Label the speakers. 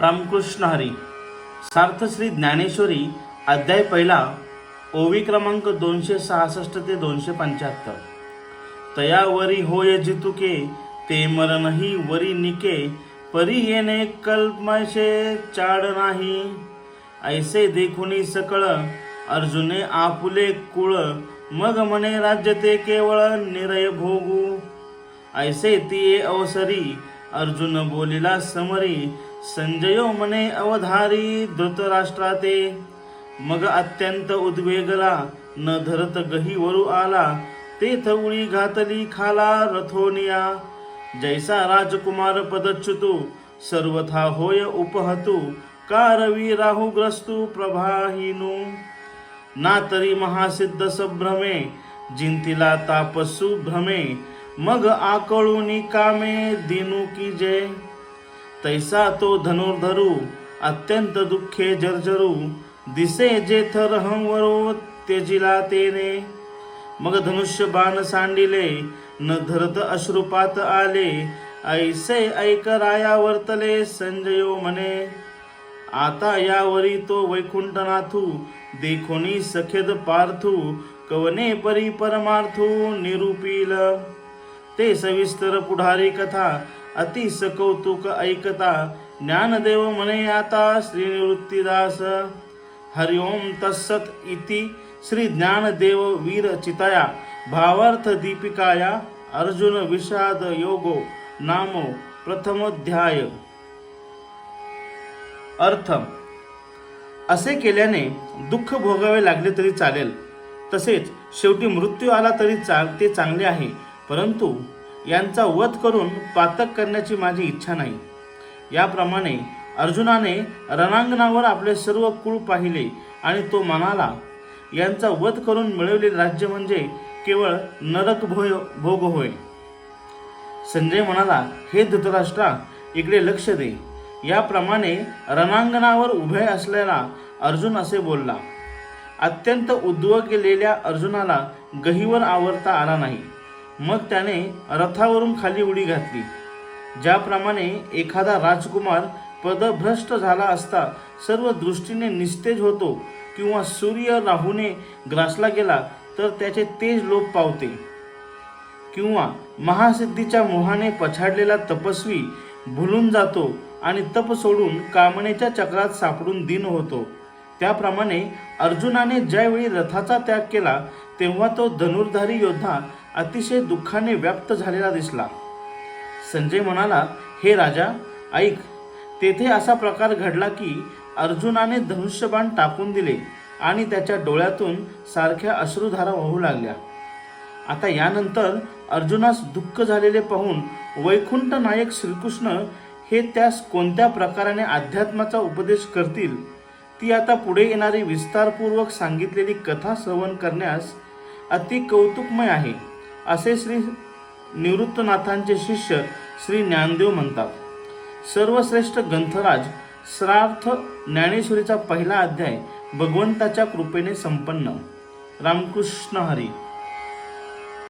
Speaker 1: रामकृष्ण हरी. सार्थ श्री ज्ञानेश्वरी अध्याय पहिला ओवी क्रमांक दोनशे सहासष्ट ते दोनशे पंच्याहत्तर. तयावरी होय जितुके ते मरणही वरी निके परी येणे कल्पशे चाड नाही. ऐसे देखुनी सकळ अर्जुने आपुले कुळ मग म्हणे राज्य ते केवळ निरय भोगू. ऐसे ती अवसरी अर्जुन बोलिला समरी संजयो म्हणे अवधारी धृतराष्ट्राते. मग अत्यंत उद्वेगला न धरत गही वरू आला. ते थवळी घातली खाला रथोनिया. जैसा राजकुमार पदच्युतू सर्वथा होय उपहतु. कारवी राहुग्रस्तु ग्रस्तू प्रभाहीनू. ना तरी महासिद्ध सभ्रमे जिंतीला तापसु भ्रमे. मग आकळूनी कामे दिनू की जय तैसा तो धनुर्धरू अत्यंत दुःखे जर्जरू. दिसे जेथ रहंवरो तेजिला तेने. मग धनुष्य बाण सांडिले न धरत अश्रुपात आले. ऐसे ऐक राया वर्तले संजयो म्हणे आता यावरी तो वैकुंठनाथू देखोनी सखेद पार्थू. कवने परी परमार्थू निरूपील. ते सविस्तर पुढारी कथा अति सकौतुक ऐकता ज्ञानदेव म्हणे आता श्री निवृत्तीदास. हरिओम तत्सत इति श्री ज्ञानदेव वीर चितया भावार्थ दीपिकाया अर्जुन विषाद योगो नामो प्रथमोध्याय अर्थ असे केल्याने दुःख भोगावे लागले तरी चालेल. तसेच शेवटी मृत्यू आला तरी चाल ते चांगले आहे. परंतु यांचा वध करून पातक करण्याची माझी इच्छा नाही. याप्रमाणे अर्जुनाने रणांगणावर आपले सर्व कुळ पाहिले आणि तो म्हणाला यांचा वध करून मिळवलेले राज्य म्हणजे केवळ नरक भोय भोग होय. संजय म्हणाला हे धृतराष्ट्रा इकडे लक्ष दे. याप्रमाणे रणांगणावर उभे असलेला अर्जुन असे बोलला अत्यंत उद्वगलेल्या अर्जुनाला गहीवर आवरता आला नाही. मग त्याने रथावरून खाली उडी घातली. ज्याप्रमाणे एखादा राजकुमार पदभ्रष्ट झाला असता सर्व दृष्टीने निस्तेज होतो किंवा सूर्य राहूने ग्रासला गेला तर त्याचे तेज लोप पावते. किंवा महासिद्धीच्या मोहाने पछाडलेला तपस्वी भुलून जातो आणि तप सोडून कामनेच्या चक्रात सापडून दिन होतो. त्याप्रमाणे अर्जुनाने ज्यावेळी रथाचा त्याग केला तेव्हा तो धनुर्धारी योद्धा अतिशय दुःखाने व्याप्त झालेला दिसला. संजय म्हणाला हे राजा ऐक. तेथे असा प्रकार घडला की अर्जुनाने धनुष्यबाण टाकून दिले आणि त्याच्या डोळ्यातून सारख्या अश्रुधारा वाहू लागल्या. आता यानंतर अर्जुनास दुःख झालेले पाहून वैकुंठ नायक श्रीकृष्ण हे त्यास कोणत्या प्रकाराने अध्यात्माचा उपदेश करतील? ती आता पुढे येणारी विस्तारपूर्वक सांगितलेली कथा श्रवण करण्यास अति कौतुकमय आहे. असे श्री निवृत्तनाथांचे शिष्य श्री ज्ञानदेव म्हणतात. सर्वश्रेष्ठ ग्रंथराज श्रार्थ ज्ञानेश्वरीचा पहिला अध्याय भगवंताच्या कृपेने संपन्न. रामकृष्ण हरी.